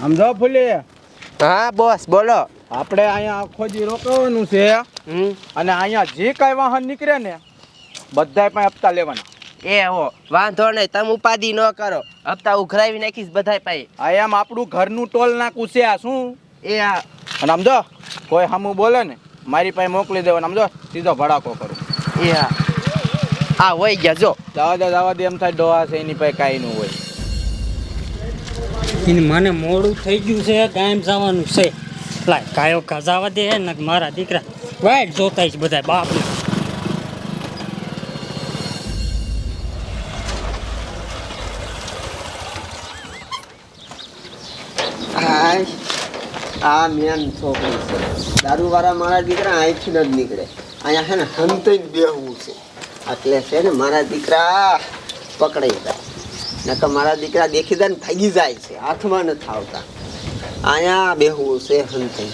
સમજો ફૂલી? હા બોસ બોલો. આપણે અહીંયા આખો જી રોકાવાનું છે. અને અહીંયા જે કાંઈ વાહન નીકળે ને બધાય પાસે હપ્તા લેવાના. એ હો વાંધો નહીં તમે ઉપાધિ ન કરો. હપ્તા ઉઘરાવી નાખીશ બધાય પાસે. આ એમ આપણું ઘરનું ટોલ નાખું છે આ શું? એ હા અને સમજો કોઈ હમું બોલે ને મારી પાસે મોકલી દેવાનું. સમજો સીધો ભડાકો કરો. એ હા હા હોય ગયા જો. દવા દે દાવા દે એમ થાય ડોહા છે એની પાસે કાંઈ ન હોય. એને મને મોડું થઈ ગયું છે ગામ જવાનું છે. લાય, કાયો ખજાવા દે ને મારા દીકરા વાઈટ જોતા છે બધા બાપને આ મેન છોકરી છે. દારૂવાળા મારા દીકરા અહીંથી જ નીકળે. અહીંયા છે ને હંતે જ બેહવું છે. એટલે છે ને મારા દીકરા પકડાઈ જાય. નકર મારા દીકરા દેખી દે ને ભાગી જાય છે હાથમાં નથી આવતા. અહીંયા બેહવું છે હંતે.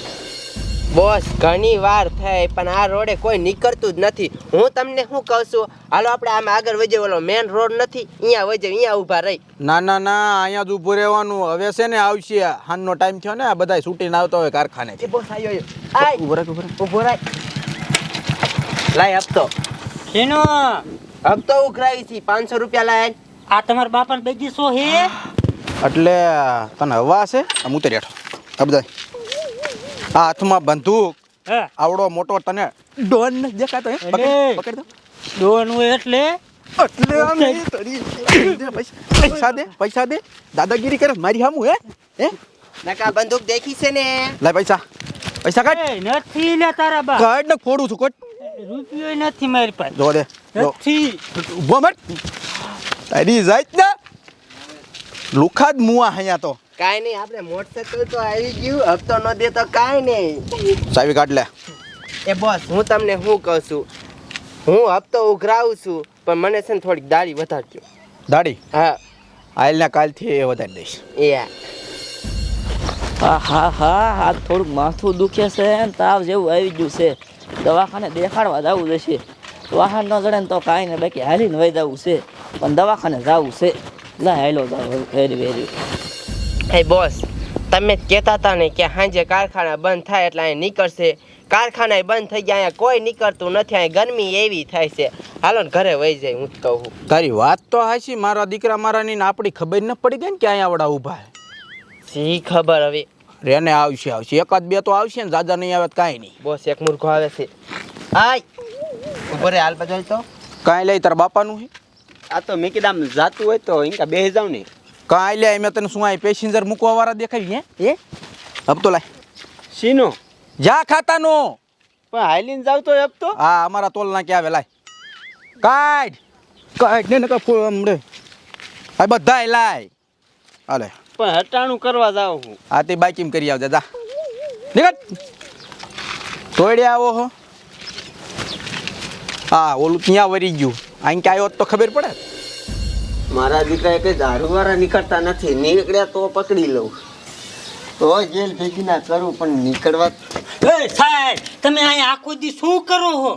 બોસ ઘણી વાર થાય પણ આ રોડે કોઈ નીકળતું જ નથી. હું તમને શું કહું છું? હાલો આપણે આમ આગળ વજે ઓલો મેન રોડ નથી અહીંયા વજે અહીંયા ઊભા રહી. ના ના ના અહીંયા જ ઊભું રહેવાનું. હવે છે ને આવશે. હાનનો ટાઈમ થયો ને આ બધા છૂટીને આવતા હોય કારખાને એ બોસ. આય રાખ ઊભો રાખ. ઊભો રાય લાય હપ્તો. એનો હપ્તો ઉઘરાવી છે પાંચસો રૂપિયા લાય. આ તમારા બાપાને બેજી સો હે? એટલે તને હવા છે? આમ ઉતરી હેઠો. આ બધા આ હાથમાં બંદૂક. હા? આવડો મોટો તને ડોન દેખાતો હે? પકડ. પકડ દો. એટલે? એટલે આમ એ તરી પૈસા પૈસા દે પૈસા દે. દાદાગીરી કરે મારી હામું હે? હે? નકા બંદૂક દેખી છે ને? લે પૈસા. પૈસા કાઢ. નથી લે તારા બા. કાઢ ને ફોડું છું કોટ રૂપિયો નથી મારી પાસે. જો દે નથી. ઊભો મત તારી જાત ને લુખા જ મુઆ અહીંયા તો. કાંઈ નહીં આપણે મોટરસાઇકલ તો આવી ગયું હપ્તો ન દે તો કાંઈ નહીં. ચાવી કાઢ લે. એ બોસ હું તમને શું કહું છું? હું હપ્તો ઉઘરાવું છું પણ મને છે ને થોડીક દાઢી વધારજો. દાડી હા. આયલના કાલથી એ વધારી દઈશ. એ હા હા હા હા આ થોડુંક માથું દુખે છે ને તાવ જેવું આવી ગયું છે. દવાખાને દેખાડવા જવું જશે વાહન ન જડે ને તો કાંઈ ને બાકી હાલીને વહી જવું છે. પણ દવાખાને જવું છે. લા હેલો જાવ વેરી વેરી. એ બોસ તમે જ કહેતા હતા ને કે સાંજે કારખાના બંધ થાય એટલે અહીંયા નીકળશે. કારખાના બંધ થઈ ગયા અહીંયા કોઈ નીકળતું નથી અહીંયા ગરમી એવી થાય છે. હાલો ને ઘરે વહી જાય હું જ કહું. તારી વાત તો હાચી મારા દીકરા મારાની ને આપણી ખબર ન પડી ગઈ ને કે અહીંયા આવડા ઊભા શી ખબર હવે? રેને આવશે આવશે. એકાદ બે તો આવશે ને દાદા નહીં આવે કાંઈ નહીં. બોસ એક મૂર્ખો આવે છે. હાય ઉપર હાલ બજાય તો. કાંઈ લઈ તારા બાપાનું હે? આ તો મેં કીધું આમ જાતું હોય તો ઇનકા બેસી જાવ ને. કાંઈ લે મેં તને શું આ પેસેન્જર મૂકવા વાળા દેખાય હે? એ હબ તો લાય. શીનો? જા ખાતાનો! પણ હાઈલીન જાવ તો હબ તો. હા અમારા તોલ ના કે આવે લાય. કાઢ! કાઢ ને નકા ફૂલ હમણે આ બધા લાય. હાલે. પણ હટાણું કરવા જાવ હું. આ તે બાઈકીમ કરી આવજે જા. નીકળ! તોડ્યા આવો હો. હા ઓલું ત્યાં વરી ગયું? અહીં ક્યાં આવ્યો તો ખબર પડે. મારા દીકરા કઈ દારૂવાળા નીકળતા નથી. નીકળ્યા તો પકડી લઉં. તો જેલ ભેગી ના કરું પણ નીકળવા એ સાહેબ તમે અહીંયા આખો દી શું કરો હો?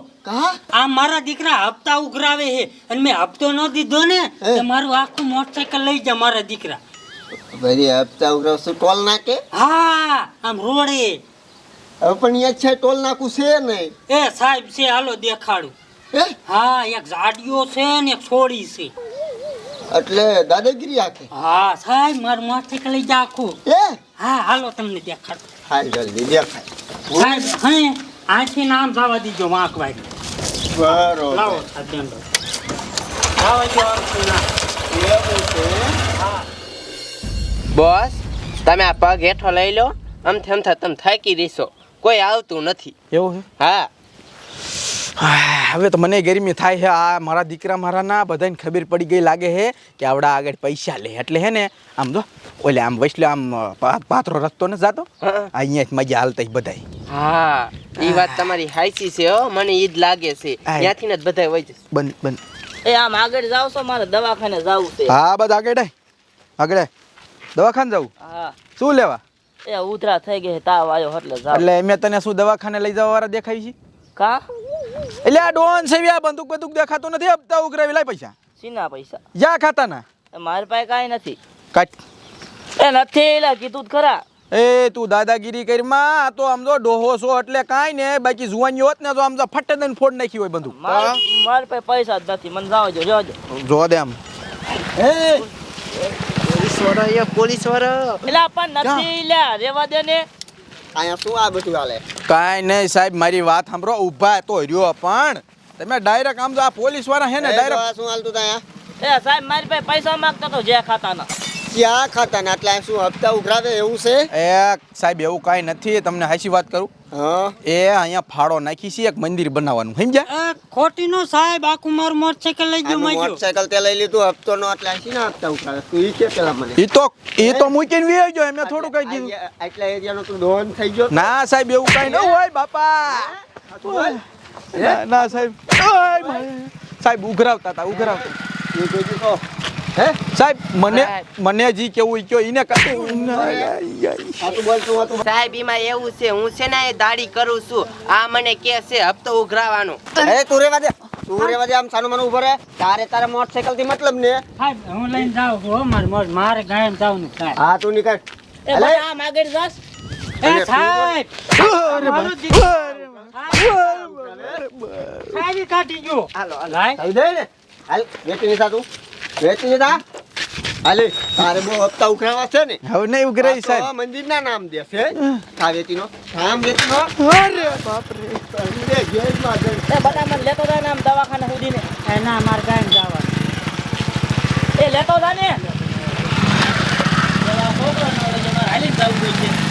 આ મારા દીકરા હપ્તા ઉઘરાવે છે. અને મેં હપ્તો ન દીધો ને તો મારું આખું મોટરસાયકલ લઈ જા મારા દીકરા. ભરી હપ્તા ઉઘરાવશું ટોલ નાકે હા આમ રોડે. હવે પણ અહીંયા છે ટોલ નાકું છે નહીં. એ સાહેબ છે હાલો દેખાડું. હે? હા એક જાડીઓ છે ને એક છોડી છે. એટલે દાદાગીરી આખે? હા સાહેબ મારું માથે લઈ જા આખું એ હા હાલો તમને દેખાડ. હાલ જલ્દી દેખાય. સાહેબ હે આથી નામ જવા દીજો વાંક વાગી બરોબર. લાવો સાહેબ દંડો લાવો જો આખું નામ. બોસ તમે આ પગ હેઠો લઈ લો. આમ આમથા તમે થાકી રહેશો કોઈ આવતું નથી. એવું છે હા? હા, હવે તો મને ગરમી થાય છે. આ મારા દીકરા મારા ના બધાને ખબર પડી ગઈ લાગે છે કે આવડા આગળ પૈસા લે. એટલે હે ને આમ જો ઓલે આમ વૈસલે આમ પાત્રો રસ્તો ને જાતો. અહીંયા જ મજા હાલતા બધાય. હા એ વાત તમારી હાચી છે હો. મને ઈ જ લાગે છે. ત્યાંથી ને જ બધા જશે. બંધ બન. એ આમ આગળ જાવ છો મારે દવાખાને જવું છે. હા બધા આગળ આગળ દવાખાને જવું? હા. શું લેવા? એ ઉધરા થઈ ગઈ તાવ આવ્યો એટલે એટલે મેં તને શું દવાખાને લઈ જવા વાળા દેખાય છે? કા? એટલે આ ડોન છે આ બંદૂક બંદૂક દેખાતો નથી હપ્તા ઉઘરાવી લાય પૈસા. સીના પૈસા? જા ખાતાના? એ મારી પાસે કાંઈ નથી. કાટ એ નથી એલા કીધું તો ખરા. એ તું દાદાગીરી કરીમાં આ તો આમ જો ડોહો છો એટલે કાંઈ ને બાકી જુવાની હોત ને તો આમ તો ફટ દઈને ફોડ નાખી હોય બધું માર પાસે પૈસા જ નથી મને જાવ જો જોજો જો. દે આમ. પોલીસ વાળો પોલીસવાળા એલા પણ નથી લ્યા રેવા દે ને. અહીંયા શું આ બધું હાલે? કાંઈ નહીં સાહેબ મારી વાત સાંભળો ઊભા તો રહ્યો પણ તમે ડાયરેક્ટ આમ તો આ પોલીસવાળા હે ને ડાયરેક્ટ આ શું હાલતું ત્યાં એ સાહેબ મારી પાસે પૈસા માંગતો તો જે ખાતાના. ક્યાં ખાતાના એટલે શું હપ્તા ઉઘરાવે એવું છે? એ સાહેબ એવું કાંઈ નથી તમને હાચી વાત કરું. એ અહીંયા ફાળો નાખી છે એક મંદિર બનાવવાનું. સમજ્યા? ખોટી નો સાહેબ આખું મારું મોટરસાઇકલ લઈ ગયું મોટરસાયકલ તે લઈ લીધું હપ્તો નો એટલે શી ના હપ્તા ઉઘરાવે તું ઈ કે પેલા મને. એ તો એ તો મૂકીને વી ગયો એમને થોડું કઈ દીધું. એટલે એરિયા નો તું ડોન થઈ ગયો? ના સાહેબ એવું કઈ ન હોય બાપા. ના, ના સાહેબ. સાહેબ ઉઘરાવતા હતા ઉઘરાવતા. એ જોઈતું તો. હે? સાહેબ મને. મને જી કેવું કયો હતું સાહેબ એમાં એવું છે હું છે ને એ દાઢી કરું છું. આ મને કે છે હપ્તો ઉઘરાવાનો. એ તું રેવા દે. તું રેવા દે આમ સાનું મને ઊભો રહે. તારે તારા મોટરસાયકલથી મતલબ ને. સાહેબ હું લઈને જાઉં છું મારે ગાયમ જવાનું સાહેબ. હા તું નીકળ. એ. આમ આગળ જાસ એ સાહેબ! મારું દીકરું. કાઢી ગયો. હાલો હાલો. લાય. ને. હાલ વેચી વેચી જતા હાલે તારે બહુ હપ્તા ઉઘરાવા છે ને. હવે નહીં ઉઘરાઈ સાહેબ. મંદિર ના નામ દે છે. આ વેચી નો નામ વેચી નો અરે બાપરે. લે ગેજમાં જઈ. એ બધા મને લેતો જાય ને આમ દવાખાને સુધી ને. એ ના મારે ગાયમ જવા. એ લેતો જા ને. પેલા હાલી જવું. છે.